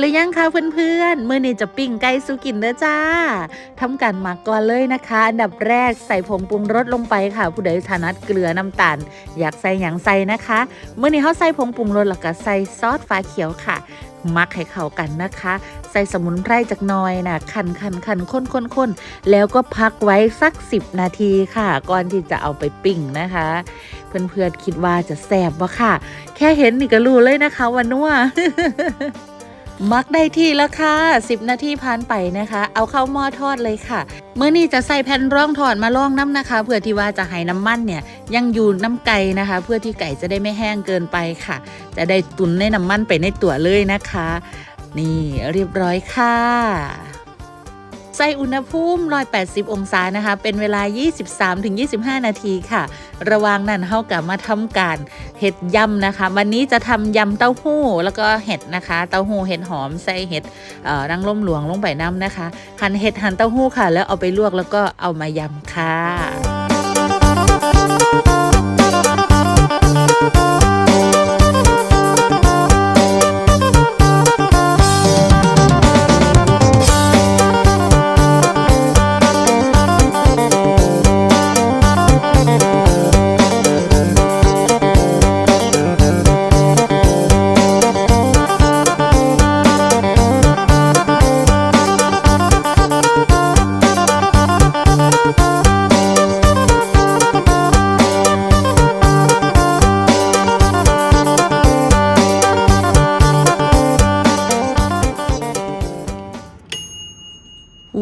แล้วยังคะเพื่อนๆ มื้อนี้จะปิ้งไก่สุกินเด้อจ้าทำการหมักก่อนเลยนะคะ อันดับแรกใส่ผงปรุงรสลงไปค่ะ ผู้ใดถนัดเกลือน้ำตาล อยากใส่หยังใส่นะคะมื้อนี้เขาใส่ผงปรุงรสแล้วก็ใส่ซอสฟ้าเขียวค่ะมักให้เข้ากันนะคะ ใส่สมุนไพรจากน้อยนะคันคันคันข้นข้นข้นแล้วก็พักไว้สัก 10 นาทีค่ะ ก่อนที่จะเอาไปปิ้งนะคะ เพื่อนๆคิดว่าจะแสบวะค่ะ แค่เห็นนี่ก็รู้เลยนะคะว่านัว มักได้ที่แล้วค่ะ 10 นาทีผ่านไปนะคะ เอาเข้าหม้อทอดเลยค่ะ เมื่อนี้จะใส่แผ่นร่องทอดมาล่องน้ำนะคะ เพื่อที่ว่าจะให้น้ำมันเนี่ยยังอยู่น้ำไก่นะคะ เพื่อที่ไก่จะได้ไม่แห้งเกินไปค่ะ จะได้ตุนในน้ำมันไปในตัวเลยนะคะ นี่เรียบร้อยค่ะ ใส่อุณหภูมิ180องศานะคะ เป็นเวลา 23-25 นาทีค่ะ ระหว่างนั้นเฮากลับมาทำการเห็ดยำนะคะ วันนี้จะทำยำเต้าหู้แล้วก็เห็ดนะคะ เต้าหู้เห็ดหอมใส่เห็ดเอ่อรังล่มหลวงลงไปน้ำนะคะหั่นเห็ดหั่นเต้าหู้ค่ะ แล้วเอาไปลวกแล้วก็เอามายำค่ะ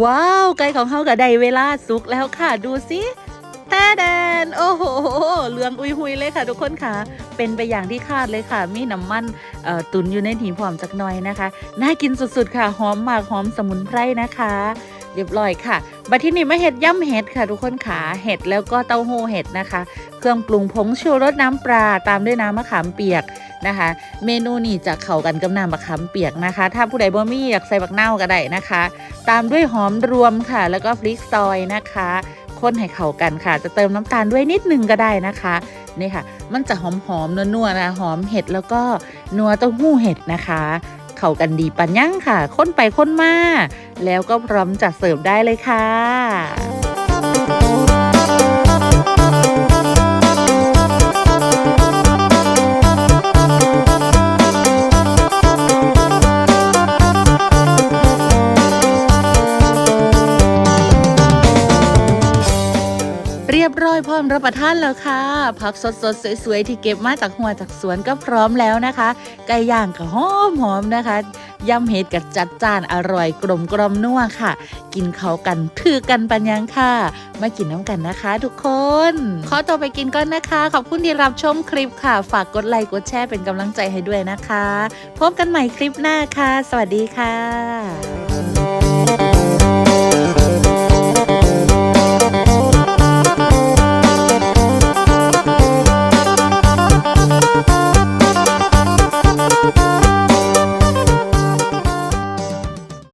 ว้าว ไก่ของเขาก็ได้เวลาสุกแล้วค่ะ ดูสิแท้แดน โอ้โหเหลืองอุยหุยเลยค่ะ ทุกคนค่ะ เป็นไปอย่างที่คาดเลยค่ะ มีน้ำมันเอ่อตุนอยู่ในหีบหอมจักหน่อยนะคะ น่ากินสุดๆค่ะ หอมมากหอมสมุนไพรนะคะ เรียบร้อยค่ะบัดที่นี่มาเห็ดย่ำเห็ดค่ะ ทุกคนขาเห็ดแล้วก็เต้าหู้เห็ดนะคะ เครื่องปรุงผงชูรสน้ำปลาตามด้วยน้ำมะขามเปียก นะคะ เมนูนี้จะเข้ากันกับน้ำมะขามเปียกนะคะ ถ้าผู้ใดบ่มีอยากใส่บักเน่าก็ได้นะคะ ตามด้วยหอมรวมค่ะ แล้วก็พริกซอยนะคะคนให้เข้ากันค่ะ จะเติมน้ำตาลด้วยนิดนึงก็ได้นะคะนี่ค่ะ มันจะหอมหอมๆนัวๆนะหอมเห็ดแล้วก็นัวเต้าหู้เห็ดนะคะเข้ากันดีปันยั่งค่ะค้นไปค้นมาแล้วก็พร้อมจัดเสิร์ฟได้เลยค่ะ เรียบร้อยพร้อมรับประทานแล้วค่ะ ผักสดๆ สวยๆ ที่เก็บมาจากหัวจากสวนก็พร้อมแล้วนะคะไก่ย่างก็หอมหอมนะคะยำเห็ดกับจัดจานอร่อยกลมกลมนัวค่ะ กินเขากันถือกันปัญญังค่ะ มากินน้ำกันนะคะ ทุกคน ขอตัวไปกินก่อนนะคะ ขอบคุณที่รับชมคลิปค่ะ ฝากกดไลค์กดแชร์เป็นกำลังใจให้ด้วยนะคะ พบกันใหม่คลิปหน้าค่ะ สวัสดีค่ะ